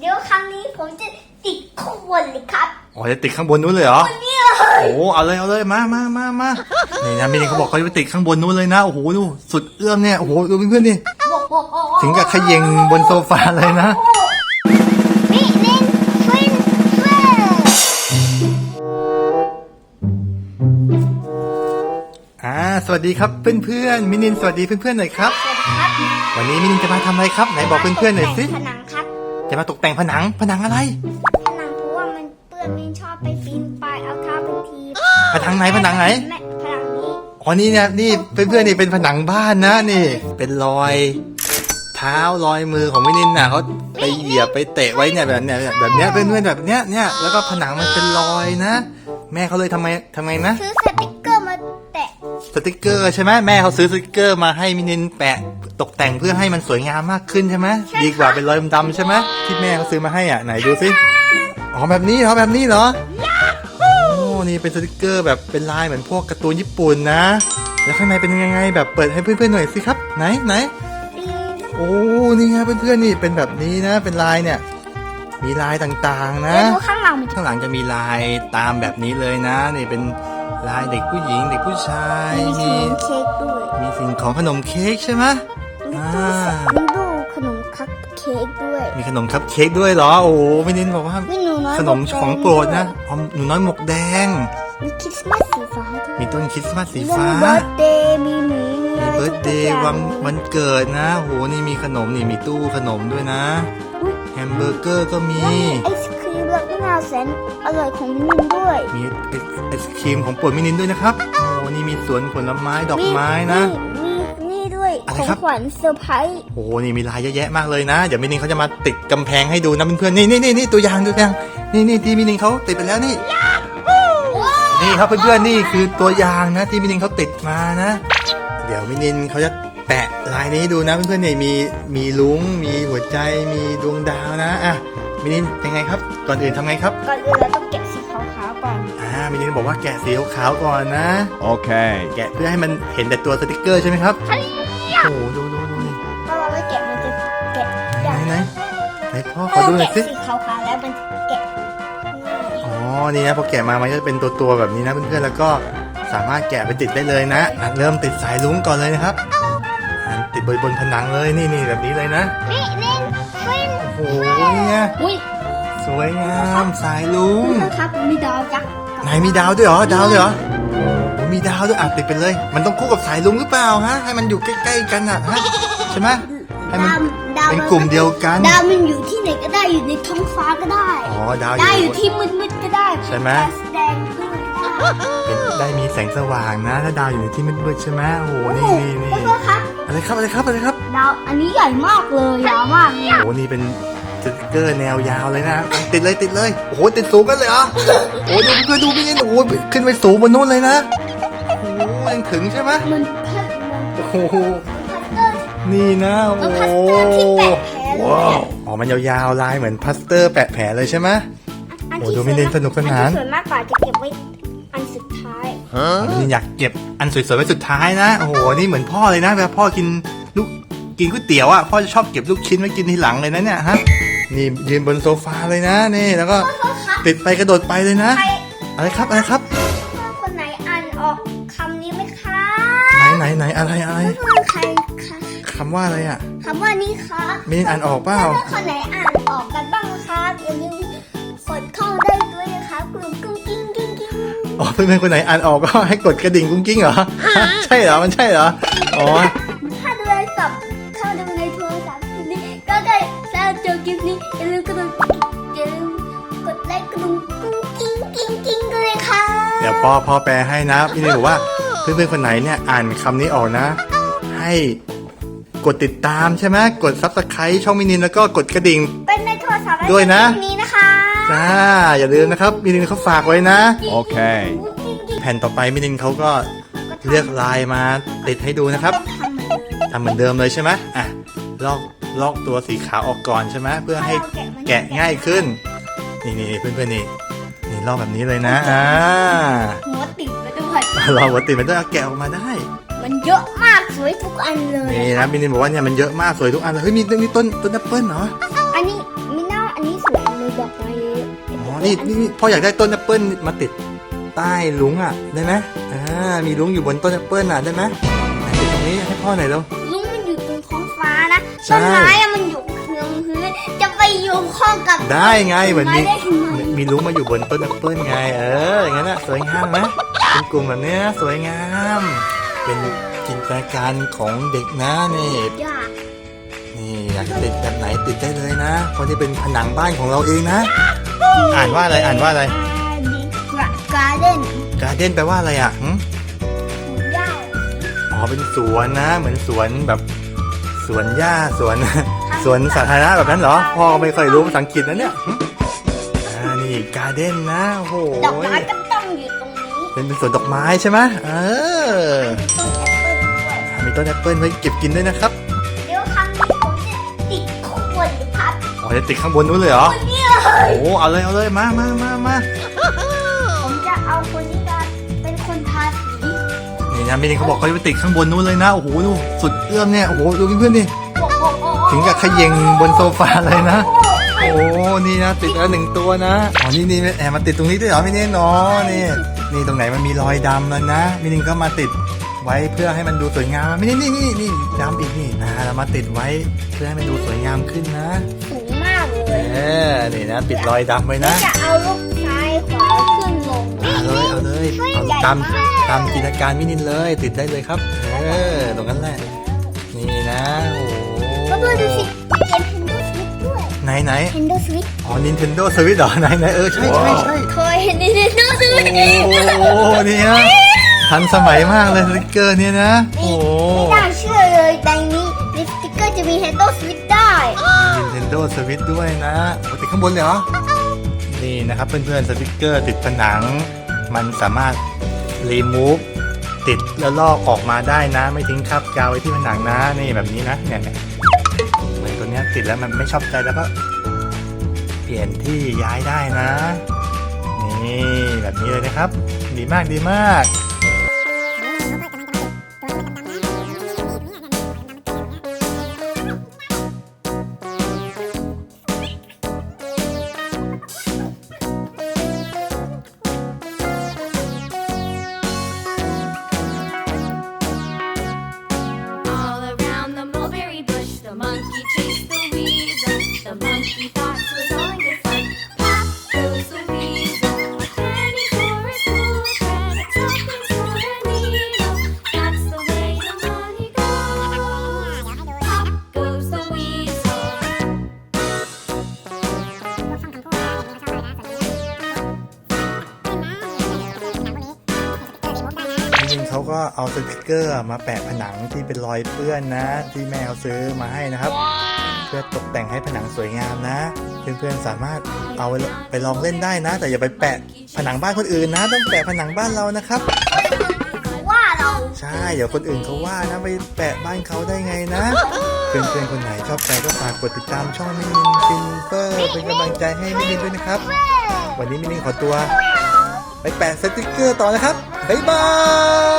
เดี๋ยวครั้งนี้ผมจะติดข้างบนเลยครับอ๋อจะติดข้างบนนู้นเลยเหรอนี่เลย โอ้เอาเลยเอาเลยมามามามานี่นะมินินเขาบอกเขาจะไปติดข้างบนนู้นเลยนะโอ้โหดูสุดเอื้อมเนี่ยโอ้โหดูเพื่อนๆนี่โอ้โหถึงกับเขย่งบนโซฟาเลยนะนี่นี่ฟินเฟนอ่าสวัสดีครับเพื่อนๆมินินสวัสดีเพื่อนๆหน่อยครับ สวัสดีครับวันนี้มินินจะมาทำอะไรครับไหนบอกเพื่อนๆหน่อยสิ ผนังครับ จะมาตกแต่งผนังผนังอะไร ผนังเพราะว่ามันเปื้อนมินชอบไปปีนป่ายเอาเท้าไปทีผนังไหนผนังไหน แม่ผนังนี้อ๋อนี่เนี่ยนี่เพื่อนๆนี่เป็นผนังบ้านนะนี่ เป็นรอย เท้ารอยมือของมินินน่ะเขาไปเหยียบไปเตะไว้เนี่ยแบบเนี้ยแบบเนี้ยเพื่อนๆแบบเนี้ยเนี่ยแล้วก็ผนังมันเป็นรอยนะ แม่เขาเลยทำไมทำไงนะ ซื้อสติกเกอร์มาแตะ สติกเกอร์ใช่ไหมแม่เขาซื้อสติกเกอร์มาให้มินินแปะ ตกแต่งเพื่อให้มันสวยงามมากขึ้นใช่ไหมดีกว่าเป็นรอยดำๆใช่ไหมที่แม่เขาซื้อมาให้อะไหนดูสิอ๋อแบบนี้เหรอแบบนี้เหรอโอ้นี่เป็นสติกเกอร์แบบเป็นลายเหมือนพวกการ์ตูนญี่ปุ่นนะ แล้วข้างในเป็นยังไงแบบเปิดให้เพื่อนๆหน่อยสิครับ ไหนไหนปีนโอ้นี่ไงเพื่อนๆนี่เป็นแบบนี้นะ เป็นลายเนี่ยมีลายต่างๆนะแล้วดูข้างหลังมันข้างหลังจะมีลายตามแบบนี้เลยนะ นี่เป็นลายเด็กผู้หญิงเด็กผู้ชาย มีมีขนมเค้กด้วยมีสิ่งของขนมเค้กใช่ไหม มีอ่าตู้มีดูขนมคัพเค้กด้วย มีขนมคัพเค้กด้วยเหรอ โอ้โหไม่นินบอกว่ามีหนูน้อยขนมของโปรดนะอ๋อหนูน้อยหมวกแดง มีคริสต์มาสสีฟ้าด้วยมีต้นคริสต์มาสสีมีฟ้าเบิร์ดเดย์มีหมีมีมีอะไรเบิร์ดเดทุย์กๆวันอย่างวันเกิดนะโหนี่มีขนมนี่มีตู้ขนมด้วยนะอุ๊ยแฮมเบอร์เกอร์ก็มี ไอศครีมรสมะนาวแสนอร่อยของมินด้วย มีไอไอศครีมของโปรดมินินด้วยนะครับโอ้นี่มีสวนผลไม้ดอกไม้นะมีนี่ด้วย อะไรของครับขวัญเซอร์ไพรส์โอ้นี่มีลายเยอะแยะมากเลยนะ เดี๋ยวมินินเขาจะมาติดกำแพงให้ดูนะเพื่อนๆนี่นี่นี่นี่ตัวอย่างตัวอย่างนี่นี่ที่มินินเขาติดไปแล้วนี่ นี่ครับเพื่อนๆนี่คือตัวอย่างนะ ที่มินินเขาติดมานะ เดี๋ยวมินินเขาจะแปะลายนี้ให้ดูนะเพื่อนๆนี่มีมีลุงมีหัวใจมีดวงดาวนะอะมินินยังไงครับก่อนอื่นทำไงครับ ก่อนอื่นเราต้องแกะสีขาวๆก่อน อ่ามินินบอกว่าแกะสีขาวๆก่อนนะ Okay. แกะเพื่อให้มันเห็นแต่ตัวสติกเกอร์ใช่ไหมครับ โอ้โหดูดูดูนี่ถ้าเราไม่แกะมันจะแกะไหนยากไหนไหนพ่อขถ้าอดูเราหน่อยแกะสิสีขาวๆแล้วมันจะแกะง่ายอ๋อนี่นะพอแกะมามันก็จะเป็นตัวตัวๆแบบนี้นะเพื่อนๆแล้วก็สามารถแกะไปติดได้เลยนะอะเริ่มติดสายลุ้งก่อนเลยนะครับอะติดบนบนผนังเลยนี่นี่แบบนี้เลยนะนี่นี่ฟินโอ้โหเนี่ยอุ้ยสวยงามสายลุ้งครับมีดาวยักษ์ไหนมีดาวด้วยเหรอดาวด้วยเหรอโอ้ มีดาวด้วยอะติดไปเลย มันต้องคู่กับสายลุ้งหรือเปล่าฮะ ให้มันอยู่ใกล้ๆกันอะฮะใช่ไหมให้มันดาวเป็นกลุ่มเดียวกัน ดาวมันอยู่ที่ไหนก็ได้อยู่ในท้องฟ้าก็ได้อ๋อดาวอดาวอยู่ยู่ที่มืดๆก็ได้ใช่ไหมแสดงขึ้นก็ได้เป็นได้มีแสงสว่างนะ ถ้าดาวอยู่ในที่มืดๆใช่ไหมโอ้โหนี่นี่นี่แล้วก็ครับอะไรครับอะไรครับอะไรครับ ดาวอันนี้ใหญ่มากเลยยาวมากเนี่ยโอ้โหนี่เป็นสติกเกอร์แนวยาวเลยนะ ติดเลยติดเลย โอ้โหติดสูงกันเลยเหรอโอ้โหดูเพื่อนดูพี่นี่โอ้โหขึ้นไปสูงบนนู้นเลยนะ โอ้โหยังถึงใช่ไหมมันพัดมันโอ้โหพัดเตอร์นี่นะโอ้มันโหพัดเตอร์ที่แปะแผลเลยอ๋อมันยาวๆลายเหมือนพลาสเตอร์แปะแผลเลยใช่ไหมอันโอ้ที่ดูไม่เน้นสนุกสนานอัที่สวยมากกว่าจะเก็บไว้อันสุดท้ายนี่อยากเก็บอันสวยๆไว้สุดท้ายนะโอ้โหนี่เหมือนพ่อเลยนะเวลาพ่อกินลูกกินก๋วยเตี๋ยวอะพ่อจะชอบเก็บลูกชิ้นไว้กินทีหลังเลยนะเนี่ยฮะนี่ยืนบนโซฟาเลยนะนี่แล้วก็ติดไปกระโดดไปเลยนะใครอะไรครับอะไรครับคนไหน อ่านออกคำนี้ไหมคะไหนไหนไหนอะไรอะไรเพื่อนใครคะคำว่าอะไรอะคำว่านี้คะมินอ่านออกเปล่าเพื่อนคนไหนอ่านออกกันบ้างคะอย่าลืมกดเข้าได้ด้วยนะคะกลุ่มกุ้งกิ้งกิ้งกิ้งอ๋อเพื่อนๆคนไหนอ่านออกก็ให้กดกระดิ่งกุ้งกิ้งเหรอฮะใช่เหรอมันใช่เหรออ๋อ พ่อพ่อแปลให้นะ พี่นี่บอกว่าเพื่อนๆคนไหนเนี่ยอ่านคำนี้ออกนะ ให้กดติดตามใช่ไหมกดซับสไครต์ช่องมินินแล้วก็กดกระดิ่ง เป็นในโทรศัพท์ด้วยนะคลิปนี้นะคะจ้าอย่าลืมนะครับมินินเขาฝากไว้นะ Okay. กุ้งกิ้งกิ้งแผ่นต่อไปมินินเขาก็เลือกลายมาติดให้ดูนะครับทำเหมือนเดิมทำเหมือนเดิมเลยใช่ไหมอะลอกลอกตัวสีขาวออกก่อนใช่ไหมเพื่อให้แกะง่ายขึ้น นี่นี่เพื่อนๆนี่ นี่ลอกแบบนี้เลยนะอ่าหัวติดไปด้วยเราหัวติดมันต้องเอาแกะออกมาได้ มันเยอะมากสวยทุกอันเลยนี่นะมินินบอกว่าเนี่ยมันเยอะมากสวยทุกอันเลยเฮ้ยมีมีต้นต้นแอปเปิ้ลเหรออันนี้มิน่าอันนี้นี่นี่นี่พ่ออยากได้ต้นแอปเปิลมาติดใต้ลุงอะได้ไหมอ่ามีลุงอยู่บนต้นแอปเปิลอะได้ไหมไหนติดตรงนี้ให้พ่อหน่อยเร็วลุงมันอยู่ตรงท้องฟ้านะใช่ต้นไม้อะมันอยู่เพื้นพื้นจะไป อยู่ข้องกับได้ไงเหมือนมีไได้ทำไมมีลุงมาอยู่บนต้นแอปเปิลไง เอออย่างนั้นอะสวยงามไหมเป็นกลุ่มแบบเนี้ยสวยงาม เป็นจินตนาการของเด็กนะนี่ยากนี่อยากจะติดแบบไหนติดได้เลยนะเพราะนี่เป็นผนังบ้านของเราเองนะ อ่านว่าอะไรอ่านว่าอะไรการ์เด้นการ์เด้นแปลว่าอะไรอะหึหญ้าอ๋อเป็นสวนนะ เหมือนสวนแบบสวนหญ้าสวน สวนสาธารณะแบบนั้นเหรอ พ่อก็ไม่ค่อยรู้ภาษาอังกฤษนะเนี่ยหึอ่านี่การ์เด้นนะโอ้โหดอกไม้ก็ต้องอยู่ตรงนี้เป็นเป็นสวนดอกไม้ใช่ไหมเออต้นแอปเปิ้ลด้วยมีต้นแอปเปิลไว้เก็บกินด้วยนะครับเดี๋ยวครั้งนี้ผมจะติดขวดครับอ๋อจะติดข้างบนนู้นเลยเหรอ นี่เลยโอ้เอาเลยเอาเลยมามามามาผมจะเอาคนนี้มาเป็นคนทาสีนี่นะพี่นิงเขาบอกเขาจะไปติดข้างบนนู้นเลยนะ โอ้โหดูสุดเอื้อมเนี่ย โอ้โหดูเพื่อนๆดิโอ้โหโอ้โห ถึงกับเขย่งบนโซฟาเลยนะ โอ้นี่นะติดแล้วหนึ่งตัวนะอ๋อนี่นี่แอบมาติดตรงนี้ด้วยเหรอพี่เน่เนาะนี่นี่ตรงไหนมันมีรอยดำแล้วนะพี่นิงก็มาติดไว้เพื่อให้มันดูสวยงามไม่นี่นี่นี่นี่ดำอีกนี่นะเรามาติดไว้เพื่อให้มันดูสวยงามขึ้นนะสูงมากเลเอยอนี่นะติดรอยดำไว้นะจะเอาลูกซ้ายขวาขึ้นลงเอาเลยเอาเลยเอาตามตามจินตนาการพี่นินเลย ติดได้เลยครับ เออตรงนั้นแหละนี่นะโอ้ ก็ดูดูสิมีเกม Nintendo Switch ด้วย ไหนไหน Nintendo Switch อ๋อ Nintendo Switch เหรอไหนไหนเออ ใช่ใช่ใช่เคยเห็น Nintendo Switch โอ้โหนี่ฮะทันสมัยมากเลยสติกเกอร์เนี่ยนะ โอ้โห ไม่น่าเชื่อเลยในนี้ในสติกเกอร์จะมี Nintendo Switch ได้มี Nintendo Switch ด้วยนะโอ้ติดข้างบนเลยเหรอ นี่นะครับเพื่อนๆสติกเกอร์ติดผนัง มันสามารถรีมูฟ ติดแล้วลอกออกมาได้นะ ไม่ทิ้งคราบกาวไว้ที่ผนังนะนี่แบบนี้นะเนี่ยเนี่ยเหมือนตัวเนี้ยติดแล้วมันไม่ชอบใจแล้วก็ เปลี่ยนที่ย้ายได้นะ นี่แบบนี้เลยนะครับ ดีมากดีมาก จริงๆเขาก็เอาสติกเกอร์มาแปะผนังที่เป็นรอยเปื้อนนะ ที่แม่เขาซื้อมาให้นะครับ เพื่อตกแต่งให้ผนังสวยงามนะ เพื่อนๆสามารถเอาไปลองเล่นได้นะ แต่อย่าไปแปะผนังบ้านคนอื่นนะ ต้องแปะผนังบ้านเรานะครับว่าเราใช่เดี๋ยวคนอื่นเขาว่านะไปแปะบ้านเขาได้ไงนะเพื่อนๆคนไหนชอบใจก็ฝากกดติดตามช่องมินินฟินเฟอร์เป็นกำลังใจให้มินินด้วยนะครับ วันนี้มินินขอตัว ไปแปะสติกเกอร์ต่อนะครับบ๊ายบาย